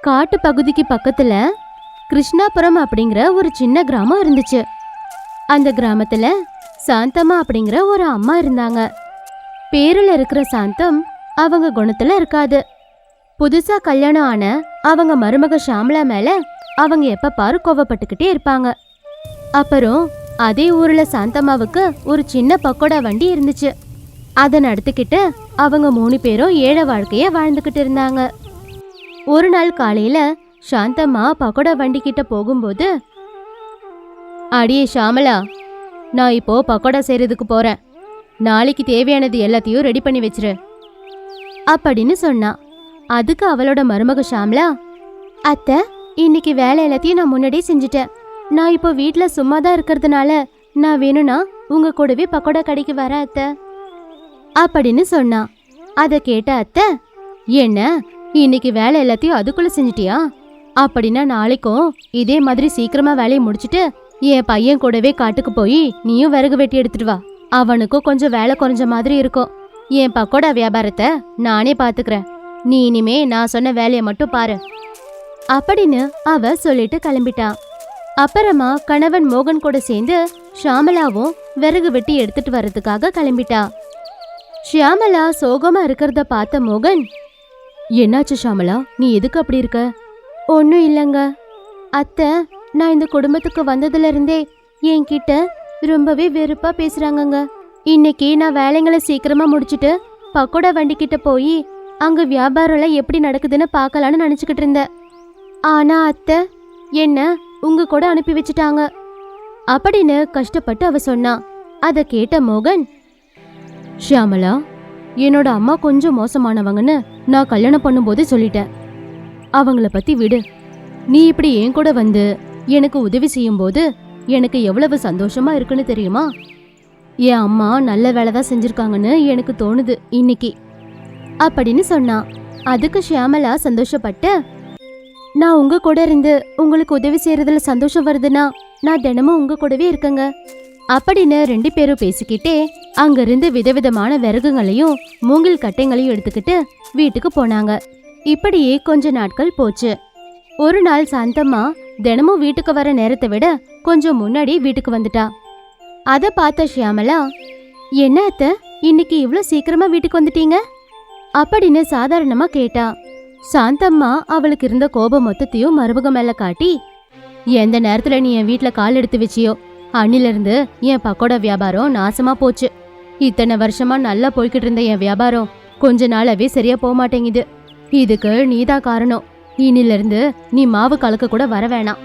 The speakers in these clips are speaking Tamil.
காட்டு பகுதிக்கு பக்கத்துல கிருஷ்ணாபுரம் அப்படிங்கிற ஒரு சின்ன கிராமம் இருந்துச்சு. அந்த கிராமத்துல சாந்தம்மா அப்படிங்கிற ஒரு அம்மா இருந்தாங்க. பேரில் இருக்கிற சாந்தம் அவங்க குணத்துல இருக்காது. புதுசா கல்யாணம் ஆன அவங்க மருமக ஷாம்லா மேல அவங்க எப்ப பாரு கோவப்பட்டுக்கிட்டே இருப்பாங்க. அப்புறம் அதே ஊர்ல சாந்தம்மாவுக்கு ஒரு சின்ன பக்கோடா வண்டி இருந்துச்சு. அதை நடத்திக்கிட்டு அவங்க மூணு பேரும் ஏழை வாழ்க்கைய வாழ்ந்துக்கிட்டு இருந்தாங்க. ஒரு நாள் காலையில சாந்தம்மா பக்கோடா வண்டி கிட்ட போகும்போது அடியே ஷாமலா நான் இப்போ பக்கோடா செய்யறதுக்கு போறேன். நாளைக்கு தேவையானது எல்லாத்தையும் ரெடி பண்ணி வச்சிரு. அப்படின்னு சொன்னா. அதுக்கு அவளோட மருமக ஷாம்லா அத்தை இன்னைக்கு வேலை எல்லாத்தையும் நான் முன்னாடியே செஞ்சுட்டேன். நான் இப்போ வீட்ல சும்மா தான் இருக்கிறதுனால நான் வேணும்னா உங்க கூடவே பக்கோடா கடைக்கு வரேன் அத்தை. அப்படின்னு சொன்னா. அதை கேட்ட அத்தை என்ன? இன்னைக்கு வேலை எல்லாத்தையும் அதுக்குள்ள செஞ்சிட்டியா? அப்படின்னா நாளைக்கும் இதே மாதிரி சீக்கிரமா வேலையை முடிச்சிட்டு என் பையன் கூடவே காட்டுக்கு போய் நீயும் விறகு வெட்டி எடுத்துட்டு வா. அவனுக்கும் கொஞ்சம் வேலை குறைஞ்ச மாதிரி இருக்கும். என் பக்கோடா வியாபாரத்தை நானே பாத்துக்கிறேன். நீ இனிமே நான் சொன்ன வேலையை மட்டும் பாரு. அப்படின்னு அவ சொல்லிட்டு கிளம்பிட்டான் அப்புறமா கணவன் மோகன் கூட சேர்ந்து ஷாமலாவும் விறகு வெட்டி எடுத்துட்டு வர்றதுக்காக கிளம்பிட்டா. ஷியாமலா சோகமா இருக்கிறத பார்த்த மோகன் என்னாச்சு ஷாமலா? நீ எதுக்கு அப்படி இருக்க? ஒன்றும் இல்லைங்க. அத்தை நான் இந்த குடும்பத்துக்கு வந்ததுலேருந்தே என்கிட்ட ரொம்பவே வெறுப்பாக பேசுகிறாங்கங்க இன்னைக்கு நான் வேலைங்களை சீக்கிரமாக முடிச்சுட்டு பக்கோடா வண்டிக்கிட்ட போய் அங்கே வியாபாரம்லாம் எப்படி நடக்குதுன்னு பார்க்கலான்னு நினச்சிக்கிட்டு இருந்தேன். ஆனால் அத்தை என்ன உங்க கூட அனுப்பி வச்சுட்டாங்க. அப்படின்னு கஷ்டப்பட்டு அவ சொன்னான் அதை கேட்ட மோகன் ஷியாமலா என்னோட அம்மா கொஞ்சம் மோசமானவங்கன்னு நான் கல்யாணம் பண்ணும்போதே சொல்லிட்டேன். அவங்கள பத்தி விடு. நீ இப்படி என் கூட வந்து எனக்கு உதவி செய்யும்போது எனக்கு எவ்வளவு சந்தோஷமா இருக்குன்னு தெரியுமா? என் அம்மா நல்ல வேலை தான் செஞ்சிருக்காங்கன்னு எனக்கு தோணுது இன்னைக்கு. அப்படின்னு சொன்னான் அதுக்கு ஷியாமலா சந்தோஷப்பட்டு நான் உங்க கூட இருந்து உங்களுக்கு உதவி செய்யறதுல சந்தோஷம் வருதுன்னா நான் தினமும் உங்க கூடவே இருக்கேங்க. அப்படின்னு ரெண்டு பேரும் பேசிக்கிட்டே அங்கிருந்து விதவிதமான விறகுங்களையும் மூங்கில் கட்டைங்களையும் எடுத்துக்கிட்டு வீட்டுக்கு போனாங்க. இப்படியே கொஞ்ச நாட்கள் போச்சு. ஒரு நாள் சாந்தம்மா தினமும் வீட்டுக்கு வர நேரத்தை விட கொஞ்சம் முன்னாடி வீட்டுக்கு வந்துட்டா. அதை பார்த்த ஷியாமலா என்ன அத்தை இன்னைக்கு இவ்வளோ சீக்கிரமா வீட்டுக்கு வந்துட்டீங்க? அப்படின்னு சாதாரணமா கேட்டா. சாந்தம்மா அவளுக்கு இருந்த கோபம் மொத்தத்தையும் மருமக மேல காட்டி எந்த நேரத்துல நீ என் வீட்டில் கால் எடுத்து வச்சியோ? அன்னிலிருந்து என் பக்கோடா வியாபாரம் நாசமா போச்சு. இத்தனை வருஷமா நல்லா போய்கிட்டு இருந்த என் வியாபாரம் கொஞ்ச நாளாவே சரியா போக மாட்டேங்குது. இதுக்கு நீதான் காரணம். இனிலிருந்து நீ மாவு கலக்க கூட வர வேணாம்.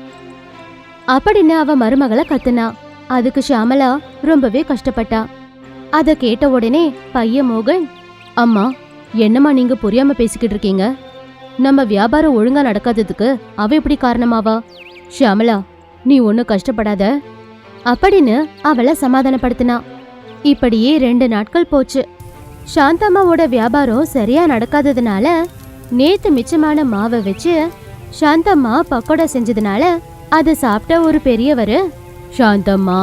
அப்படின்னு அவ மருமகளை கத்துனா. அதுக்கு ஷாமலா ரொம்பவே கஷ்டப்பட்டா. அதை கேட்ட உடனே பையன் மோகன் அம்மா என்னம்மா நீங்க புரியாம பேசிக்கிட்டு இருக்கீங்க? நம்ம வியாபாரம் ஒழுங்கா நடக்காததுக்கு அவ எப்படி காரணமாவா? ஷியாமலா நீ ஒன்னும் கஷ்டப்படாத. அப்படின்னு அவளை சமாதானப்படுத்தினா. இப்படியே ரெண்டு நாட்கள் போச்சு. சாந்தம்மாவோட வியாபாரம் சரியா நடக்காததுனால நேத்து மிச்சமான மாவை வச்சு சாந்தம்மா பக்கோடா செஞ்சதுனால அதை சாப்பிட்ட ஒரு பெரியவர் சாந்தம்மா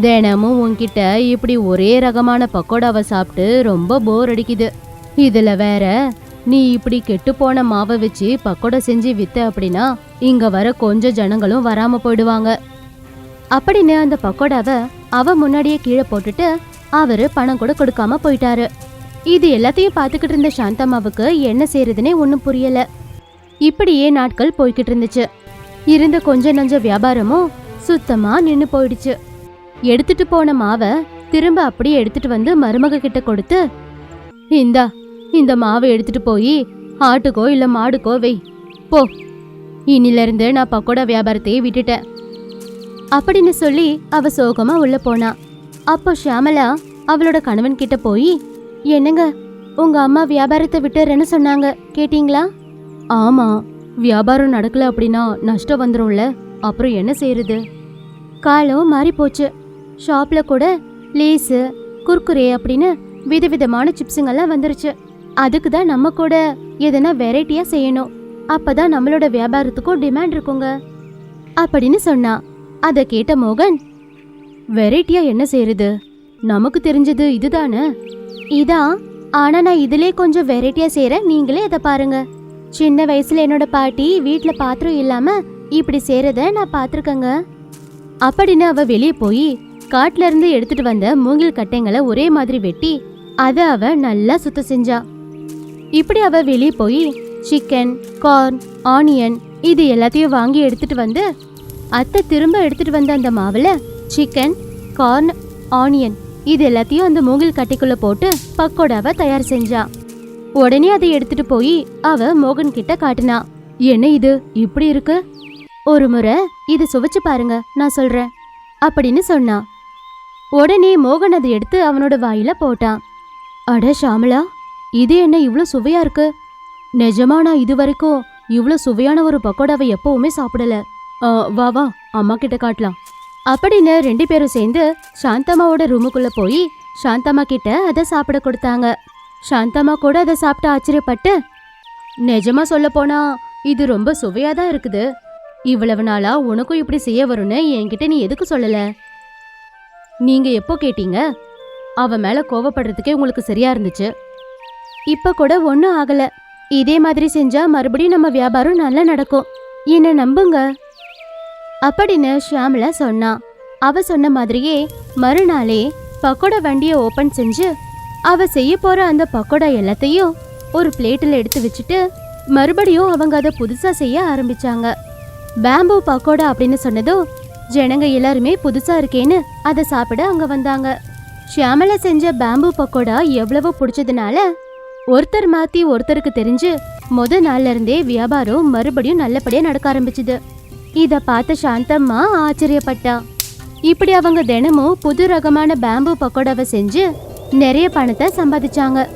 தினமும் உன்கிட்ட இப்படி ஒரே ரகமான பக்கோடாவை சாப்பிட்டு ரொம்ப போர் அடிக்குது. இதுல வேற நீ இப்படி கெட்டு போன மாவை வச்சு பக்கோடா செஞ்சு வித்த அப்படின்னா இங்க வர கொஞ்சம் ஜனங்களும் வராம போயிடுவாங்க. அப்படின்னு அந்த பக்கோடாவை அவ முன்னாடியே கீழே போட்டுட்டு அவரு பணம் கூட கொடுக்காம போயிட்டாரு. இது எல்லாத்தையும் பார்த்துக்கிட்டு இருந்த சாந்தம்மாவுக்கு என்ன செய்யறதுனே ஒன்றும் புரியல. இப்படியே நாட்கள் போய்கிட்டு இருந்துச்சு. இருந்த கொஞ்ச நஞ்ச வியாபாரமும் சுத்தமா நின்னு போயிடுச்சு. எடுத்துட்டு போன மாவை திரும்ப அப்படியே எடுத்துட்டு வந்து மருமக கிட்ட கொடுத்து இந்தா இந்த மாவை எடுத்துட்டு போய் ஆட்டுக்கோ இல்ல மாடுக்கோ வை. போ. இன்னிலிருந்து நான் பக்கோடா வியாபாரத்தையே விட்டுட்டேன். அப்படின்னு சொல்லி அவ சோகமா உள்ள போனா. அப்போ ஷியாமலா அவளோட கணவன் கிட்ட போய் என்னங்க உங்க அம்மா வியாபாரத்தை விட்டுறேன்னு சொன்னாங்க கேட்டீங்களா? ஆமா வியாபாரம் நடக்கல அப்படின்னா நஷ்டம் வந்துரும்ல அப்புறம் என்ன செய்யறது காலம் மாறி போச்சு ஷாப்ல கூட லேஸு குர்குரே அப்படின்னு விதவிதமான சிப்ஸுங்கெல்லாம் வந்துருச்சு. அதுக்கு தான் நம்ம கூட எதனா வெரைட்டியா செய்யணும். அப்பதான் நம்மளோட வியாபாரத்துக்கும் டிமாண்ட் இருக்குங்க அப்படின்னு சொன்னா. அதை கேட்ட மோகன் வெரைட்டியா என்ன செய்யறது நமக்கு தெரிஞ்சது இதுதானே? இதான் ஆனா நான் இதுலயே கொஞ்சம் வெரைட்டியா செய்யறேன் நீங்களே அதை பாருங்க. சின்ன வயசுல என்னோட பாட்டி வீட்டுல பாத்திரம் இல்லாம இப்படி செய்யறத நான் பாத்திருக்கேங்க. அப்படின்னு அவ வெளியே போய் காட்டுல இருந்து எடுத்துட்டு வந்த மூங்கில் கட்டைங்களை ஒரே மாதிரி வெட்டி அதை அவ நல்லா சுத்தம் செஞ்சா. இப்படி அவ வெளியே போய் சிக்கன் கார்ன் ஆனியன் இது எல்லாத்தையும் வாங்கி எடுத்துட்டு வந்து அத்தை திரும்ப எடுத்துட்டு வந்த அந்த மாவுல சிக்கன் கார்ன் ஆனியன் இது எல்லாத்தையும் அந்த மூங்கில் கட்டிக்குள்ள போட்டு பக்கோடாவை தயார் செஞ்சா. உடனே அதை எடுத்துட்டு போய் அவ மோகன் கிட்ட காட்டினா என்ன இது? இப்படி இருக்கு? ஒரு முறை இது சுவைச்சு பாருங்க நான் சொல்றேன் அப்படின்னு சொன்னா. உடனே மோகன் அதை எடுத்து அவனோட வாயில போட்டான். அட ஷாமலா இது என்ன இவ்வளோ சுவையா இருக்கு? நிஜமா நான் இது வரைக்கும் இவ்வளோ சுவையான ஒரு பக்கோடாவை எப்பவுமே சாப்பிடல. வா வா அம்மா கிட்ட காட்டலாம். அப்படின்னு ரெண்டு பேரும் சேர்ந்து சாந்தம்மாவோட ரூமுக்குள்ள போய் சாந்தம்மா கிட்ட அதை சாப்பிட கொடுத்தாங்க. சாந்தம்மா கூட அதை சாப்பிட்டு ஆச்சரியப்பட்டு நிஜமா சொல்ல போனா இது ரொம்ப சுவையா தான் இருக்குது. இவ்வளவு நாளா உனக்கும் இப்படி செய்ய வரும்னு என்கிட்ட நீ எதுக்கு சொல்லல? நீங்க எப்போ கேட்டீங்க? அவ மேல கோவப்படுறதுக்கே உங்களுக்கு சரியா இருந்துச்சு. இப்ப கூட ஒன்றும் ஆகல. இதே மாதிரி செஞ்சா மறுபடியும் நம்ம வியாபாரம் நல்லா நடக்கும். என்ன நம்புங்க? அப்படின்னு ஷியாமலா சொன்னான் அவ சொன்ன மாதிரியே மறுநாளே பக்கோடா வண்டியை ஓபன் செஞ்சு அவ செய்ய போற அந்த பக்கோடா எல்லாத்தையும் ஒரு பிளேட்டில் எடுத்து வச்சுட்டு மறுபடியும் அவங்க அதை புதுசா செய்ய ஆரம்பிச்சாங்க. பேம்பு பக்கோடா அப்படின்னு சொன்னதும் ஜனங்க எல்லாருமே புதுசா இருக்கேன்னு அதை சாப்பிட அங்க வந்தாங்க. ஷியாமலை செஞ்ச பேம்பு பக்கோடா எவ்வளவோ பிடிச்சதுனால ஒருத்தர் மாத்தி ஒருத்தருக்கு தெரிஞ்சு முத நாள்ல இருந்தே வியாபாரம் மறுபடியும் நல்லபடியா நடக்க ஆரம்பிச்சுது. இத பார்த்த சாந்தம்மா ஆச்சரியப்பட்டா. இப்படி அவங்க தினமும் புது ரகமான பேம்பு பக்கோடாவை செஞ்சு நிறைய பணத்தை சம்பாதிச்சாங்க.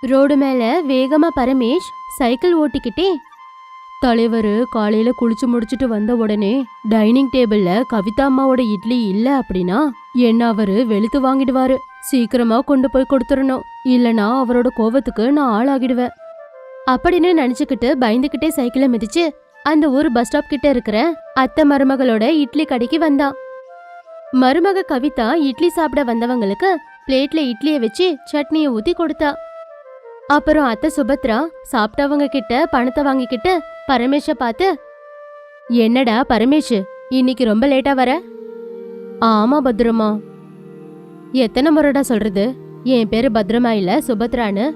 ரோடு மேல வேகமா பரமேஷ் சைக்கிள் ஓட்டிக்கிட்டே தலைவர் காலையில குளிச்சு முடிச்சிட்டு வந்த உடனே டைனிங் டேபிள்ல கவிதா அம்மாவோட இட்லி இல்ல அப்படின்னா என்ன அவரு வெளுத்து வாங்கிடுவாரு. சீக்கிரமா கொண்டு போய் கொடுத்துடணும் இல்லனா அவரோட கோவத்துக்கு நான் ஆளாகிடுவேன். அப்படின்னு நினைச்சுக்கிட்டு பயந்துகிட்டே சைக்கிளை மிதிச்சு அந்த ஊர் பஸ் ஸ்டாப் கிட்ட இருக்கிற அத்தை மருமகளோட இட்லி கடைக்கு வந்தான் மருமக கவிதா இட்லி சாப்பிட வந்தவங்களுக்கு பிளேட்ல இட்லியை வச்சு சட்னியை ஊத்தி கொடுத்தா. அப்புறம் அத்தை சுபத்ரா சாப்பிட்டவங்க கிட்ட பணத்தை வாங்கிக்கிட்டு பரமேஷ பார்த்து என்னடா பரமேஷ் இன்னைக்கு ரொம்ப லேட்டா வர? ஆமா பத்ரமா. எத்தனை முறைடா சொல்றது? என் பேரு பத்ரமா இல்ல சுபத்ரான்னு.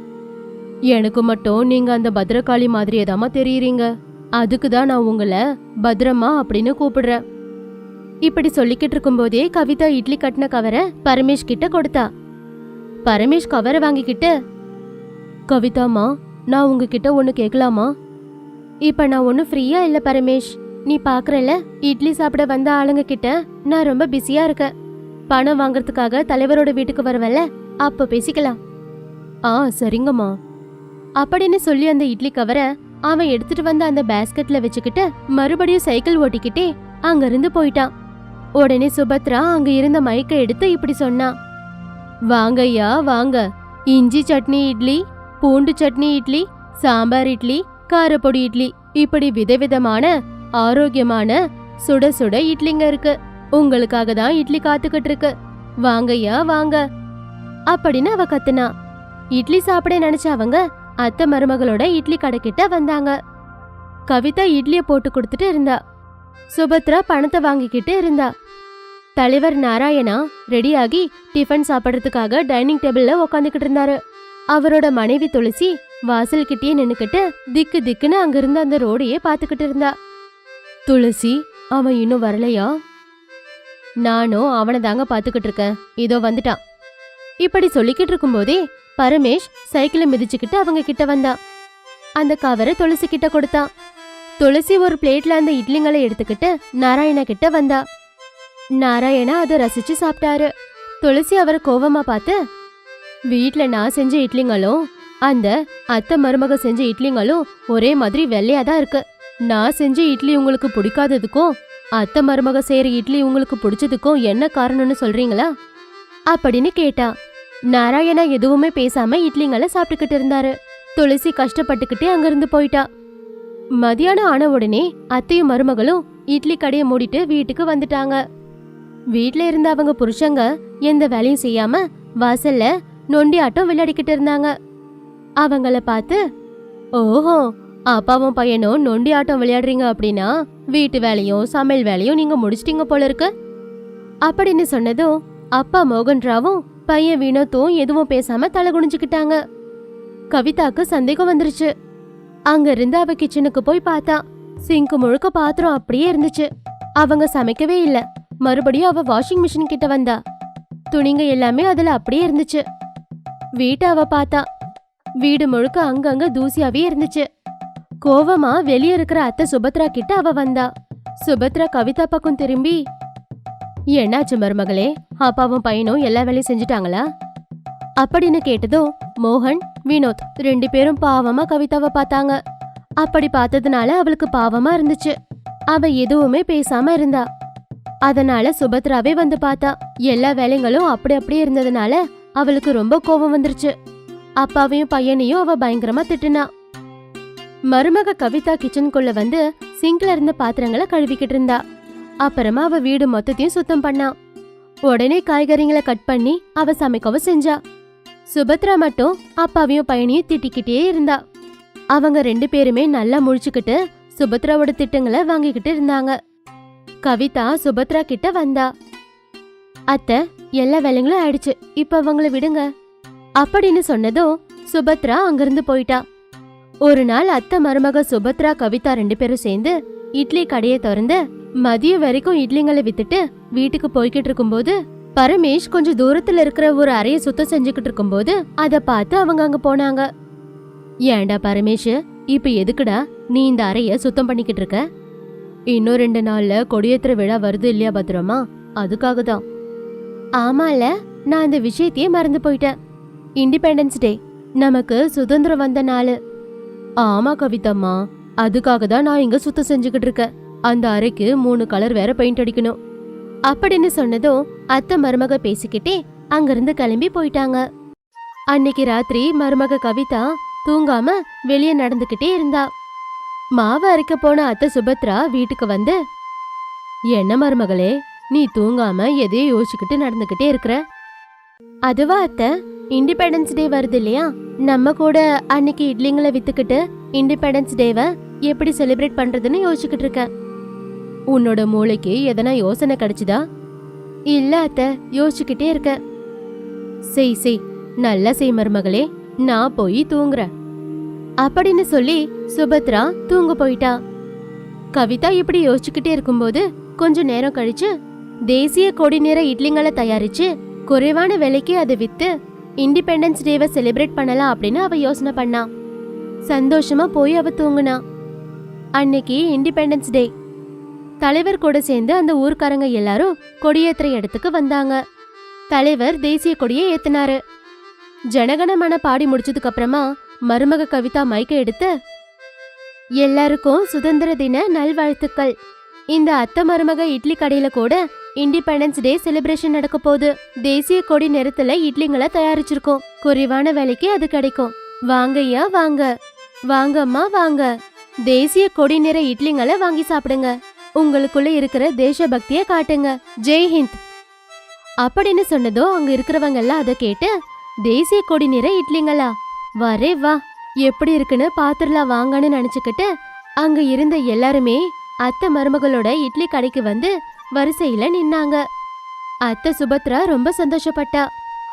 எனக்கு மட்டும் நீங்க அந்த பத்ரகாளி மாதிரியே தாமா தெரியுறீங்க. அதுக்கு தான் நான் உங்களை பத்ரமா அப்படின்னு கூப்பிடுறேன். இப்படி சொல்லிக்கிட்டு இருக்கும்போதே கவிதா இட்லி கட்டின கவரை பரமேஷ் கிட்ட கொடுத்தா. பரமேஷ் கவரை வாங்கிக்கிட்டு கவிதாம்மா நான் உங்ககிட்ட ஒன்று கேட்கலாமா இப்போ நான் ஒன்றும் ஃப்ரீயா இல்லை பரமேஷ். நீ பார்க்குறல இட்லி சாப்பிட வந்த ஆளுங்க கிட்ட நான் ரொம்ப பிஸியாக இருக்கேன். பணம் வாங்குறதுக்காக தலைவரோட வீட்டுக்கு வரவல்ல அப்போ பேசிக்கலாம். ஆ சரிங்கம்மா. அப்படின்னு சொல்லி அந்த இட்லி கவரை அவன் எடுத்துட்டு வந்த அந்த பேஸ்கெட்ல வச்சுக்கிட்டு மறுபடியும் சைக்கிள் ஓட்டிக்கிட்டே அங்கிருந்து போயிட்டான். உடனே சுபத்ரா அங்க இருந்த மைக்கை எடுத்து இப்படி சொன்னா வாங்கய்யா வாங்க. இஞ்சி சட்னி இட்லி பூண்டு சட்னி இட்லி சாம்பார் இட்லி காரப்பொடி இட்லி இப்படி விதவிதமான ஆரோக்கியமான சுட சுட இட்லிங்க இருக்கு. உங்களுக்காக தான் இட்லி காத்துக்கிட்டு இருக்கு. வாங்கய்யா வாங்க. அப்படின்னு அவ கத்துனா. இட்லி சாப்பிட நினைச்ச அவங்க அத்தை மருமகளோட இட்லி கடைக்கிட்ட வந்தாங்க. கவிதா இட்லியை போட்டு கொடுத்துட்டு இருந்தா. சுபத்ரா பணத்தை வாங்கிக்கிட்டு இருந்தா. தலைவர் நாராயணா ரெடியாகி டிஃபன் சாப்பிட்றதுக்காக டைனிங் டேபிள்ல உக்காந்துக்கிட்டு இருந்தாரு. அவரோட மனைவி துளசி வாசல்கிட்டயே நின்றுக்கிட்டு நின்னுக்கிட்டு திக்கு திக்குன்னு அங்கிருந்த அந்த ரோடையே பார்த்துக்கிட்டு இருந்தா. துளசி அவன் இன்னும் வரலையா? நானும் அவனை தாங்க பார்த்துக்கிட்டு இருக்கேன். இதோ வந்துட்டான். இப்படி சொல்லிக்கிட்டு இருக்கும்போதே பரமேஷ் சைக்கிளை மிதிச்சுக்கிட்டு அவங்க கிட்ட வந்தான். அந்த கவரை துளசி கிட்ட கொடுத்தான். துளசி ஒரு பிளேட்ல அந்த இட்லிங்களை எடுத்துக்கிட்டு நாராயணா கிட்ட வந்தா. நாராயணா அதை ரசிச்சு சாப்பிட்டாரு. துளசி அவரை கோவமா பார்த்து வீட்ல நான் செஞ்ச இட்லிங்களும் அந்த அத்தை மருமக செஞ்ச இட்லிங்களும் ஒரே மாதிரி வெள்ளையா தான் இருக்கு. நான் செஞ்ச இட்லி உங்களுக்கு பிடிக்காததுக்கும் அத்தை மருமக செய்யற இட்லி உங்களுக்கு பிடிச்சதுக்கும் என்ன காரணம்னு சொல்றீங்களா? அப்படின்னு கேட்டா நாராயணா எதுவுமே பேசாம இட்லிங்களை சாப்பிட்டுக்கிட்டு இருந்தாரு. துளசி கஷ்டப்பட்டுக்கிட்டே அங்கிருந்து போயிட்டா. மதியானம் ஆன உடனே அத்தையும் மருமகளும் இட்லி கடையை மூடிட்டு வீட்டுக்கு வந்துட்டாங்க. வீட்டில் இருந்த அவங்க புருஷங்க எந்த வேலையும் செய்யாம வாசல்ல நொண்டி ஆட்டம் விளையாடிக்கிட்டு இருந்தாங்க. அவங்கள பார்த்து ஓஹோ அப்பாவும் பையனும் நொண்டி ஆட்டம் விளையாடுறீங்க அப்படின்னா வீட்டு வேலையும் சமையல் வேலையும் நீங்க முடிச்சிட்டீங்க போல இருக்கு. அப்படின்னு சொன்னதும் அப்பா மோகன்ராவும் பையன் வினோத்தும் எதுவும் பேசாம தலை குனிஞ்சுக்கிட்டாங்க. கவிதாக்கு சந்தேகம் வந்துருச்சு. அங்க இருந்து அவ கிச்சனுக்கு போய் பார்த்தா சிங்க் முழுக்க பாத்திரம் அப்படியே இருந்துச்சு. அவங்க சமைக்கவே இல்ல. மறுபடியும் அவ வாஷிங் மிஷின் கிட்ட வந்தா. துணிங்க எல்லாமே அதுல அப்படியே இருந்துச்சு. வீட்டை அவ பார்த்தா. வீடு முழுக்க அங்கங்க தூசியாவே இருந்துச்சு. கோவமா வெளியே இருக்கிற அத்தை சுபத்ரா கிட்ட அவ வந்தா. சுபத்ரா கவிதா பக்கம் திரும்பி என்னாச்சு மருமகளே? அப்பாவும் பையனும் எல்லா வேலையும் செஞ்சுட்டாங்களா? அப்படின்னு கேட்டதும் மோகன் வினோத் ரெண்டு பேரும் பாவமா கவிதாவை பார்த்தாங்க. அப்படி பார்த்ததுனால அவளுக்கு பாவமா இருந்துச்சு. அவ எதுவுமே பேசாம இருந்தா. அதனால சுபத்ராவே வந்து பார்த்தா. எல்லா வேலைங்களும் அப்படி அப்படியே இருந்ததுனால அவளுக்கு ரொம்ப கோபம் வந்துருச்சு. அப்பாவையும் பையனையும் அவ பயங்கரமா திட்டுனா. மருமக கவிதா கிச்சனுக்குள்ள வந்து சிங்க்ல இருந்த பாத்திரங்களை கழுவிக்கிட்டு இருந்தா. அப்புறமா அவ வீடு மொத்தத்தையும் சுத்தம் பண்ணா. உடனே காய்கறிங்களை கட் பண்ணி அவ சமைக்கவும் செஞ்சா. சுபத்ரா மட்டும் அப்பாவையும் பையனையும் திட்டிக்கிட்டே இருந்தா. அவங்க ரெண்டு பேருமே நல்லா முழிச்சுக்கிட்டு சுபத்ராவோட திட்டங்களை வாங்கிக்கிட்டு இருந்தாங்க. கவிதா சுபத்ரா கிட்ட வந்தா. அத்தை எல்லா வேலைங்களும் ஆயிடுச்சு. இப்ப அவங்கள விடுங்க. அப்படின்னு சொன்னதும் சுபத்ரா அங்கிருந்து போயிட்டா. ஒரு நாள் அத்தை மருமக சுபத்ரா கவிதா ரெண்டு பேரும் சேர்ந்து இட்லி கடையை திறந்து மதியம் வரைக்கும் இட்லிங்களை வித்துட்டு வீட்டுக்கு போய்கிட்டு இருக்கும்போது பரமேஷ் கொஞ்சம் தூரத்துல இருக்கிற ஒரு அறைய சுத்தம் செஞ்சுக்கிட்டு இருக்கும்போது அத பார்த்து அவங்க அங்க போனாங்க. ஏன்டா பரமேஷ் இப்ப எதுக்குடா நீ இந்த அறைய சுத்தம் பண்ணிக்கிட்டு இருக்க? இன்னும் ரெண்டு நாள்ல கொடியேத்துற விழா வருது இல்லையா பத்திரமா? அதுக்காக தான். ஆமால நான் அந்த விஷயத்தையே மறந்து போயிட்டேன். இண்டிபெண்டன்ஸ் டே நமக்கு சுதந்திரம் வந்த நாள். ஆமா கவிதம்மா அதுக்காக தான் நான் இங்க சுத்தம் செஞ்சுக்கிட்டு இருக்கேன். அந்த அறைக்கு மூணு கலர் வேற பெயிண்ட் அடிக்கணும். அப்படின்னு சொன்னதும் அத்தை மருமக பேசிக்கிட்டே அங்கிருந்து கிளம்பி போயிட்டாங்க. அன்னைக்கு ராத்திரி மருமக கவிதா தூங்காம வெளியே நடந்துகிட்டே இருந்தா. மாவு அரைக்க போன அத்தை சுபத்ரா வீட்டுக்கு வந்து என்ன மருமகளே நீ தூங்காம எதையோ யோசிச்சுக்கிட்டு நடந்துகிட்டே இருக்கிற? அதுவா அத்தை இண்டிபெண்டன்ஸ் டே வருது இல்லையா? நம்ம கூட அன்னைக்கு இட்லிங்களை வித்துக்கிட்டு இண்டிபெண்டன்ஸ் டேவை எப்படி செலிப்ரேட் பண்றதுன்னு யோசிச்சுக்கிட்டு இருக்கேன் உன்னோட மூளைக்கு எதனா யோசனை கிடைச்சுதா? இல்ல அத்தை யோசிச்சுக்கிட்டே இருக்க. செய் செய். நல்லா செய் மருமகளே. நான் போய் தூங்குறேன். அப்படின்னு சொல்லி சுபத்ரா தூங்க போயிட்டா. கவிதா இப்படி யோசிச்சுக்கிட்டே இருக்கும்போது கொஞ்ச நேரம் கழிச்சு தேசிய கொடி நிற இட்லிங்களை தயாரிச்சு குறைவான விலைக்கு அதை வித்து இண்டிபெண்டன்ஸ் டேவை செலிப்ரேட் பண்ணலாம் அப்படின்னு அவ யோசனை பண்ணா. சந்தோஷமா போய் அவ தூங்குனா. அன்னைக்கு இண்டிபெண்டன்ஸ் டே. தலைவர் கூட சேர்ந்து அந்த ஊர்க்காரங்க எல்லாரும் கொடியேத்துற இடத்துக்கு வந்தாங்க. தலைவர் தேசிய கொடியை ஏத்தினாரு. ஜனகணமன பாடி முடிச்சதுக்கு அப்புறமா மருமக கவிதா மைக்க எடுத்து எல்லாருக்கும் சுதந்திர தின நல்வாழ்த்துக்கள். இந்த அத்தை மருமக இட்லி கடையில கூட இண்டிபெண்டன்ஸ் டே செலிப்ரேஷன் நடக்க போகுது. தேசிய கொடி நிறத்துல இட்லிங்களை தயாரிச்சிருக்கோம். குறைவான விலைக்கு அது கிடைக்கும். வாங்கய்யா வாங்க. வாங்கம்மா வாங்க. தேசிய கொடி நிற இட்லிங்களை வாங்கி சாப்பிடுங்க. உங்களுக்குள்ள இருக்கிற தேசபக்திய காட்டுங்க. ஜெய் ஹிந்த். அப்படின்னு சொன்னதோ அங்க இருக்கிறவங்க எல்லாம் அதை கேட்டு தேசிய கொடி நிற இட்லிங்களா? வரே வா. எப்படி இருக்குன்னு பாத்திரலாம் வாங்கன்னு நினைச்சுக்கிட்டு அங்க இருந்த எல்லாருமே அத்தை மருமகளோட இட்லி கடைக்கு வந்து வரிசையில நின்னாங்க. அத்தை சுபத்ரா ரொம்ப சந்தோஷப்பட்டா.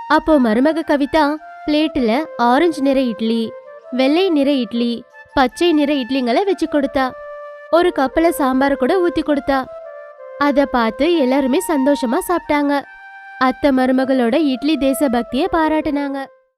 அப்போ மருமக கவிதா பிளேட்டுல ஆரஞ்சு நிற இட்லி வெள்ளை நிற இட்லி பச்சை நிற இட்லிங்களை வச்சு கொடுத்தா. ஒரு கப்பல சாம்பார் கூட ஊத்தி கொடுத்தா. அத பார்த்து எல்லாருமே சந்தோஷமா சாப்பிட்டாங்க. அத்தை மருமகளோட இட்லி தேசபக்தியை பாராட்டுனாங்க.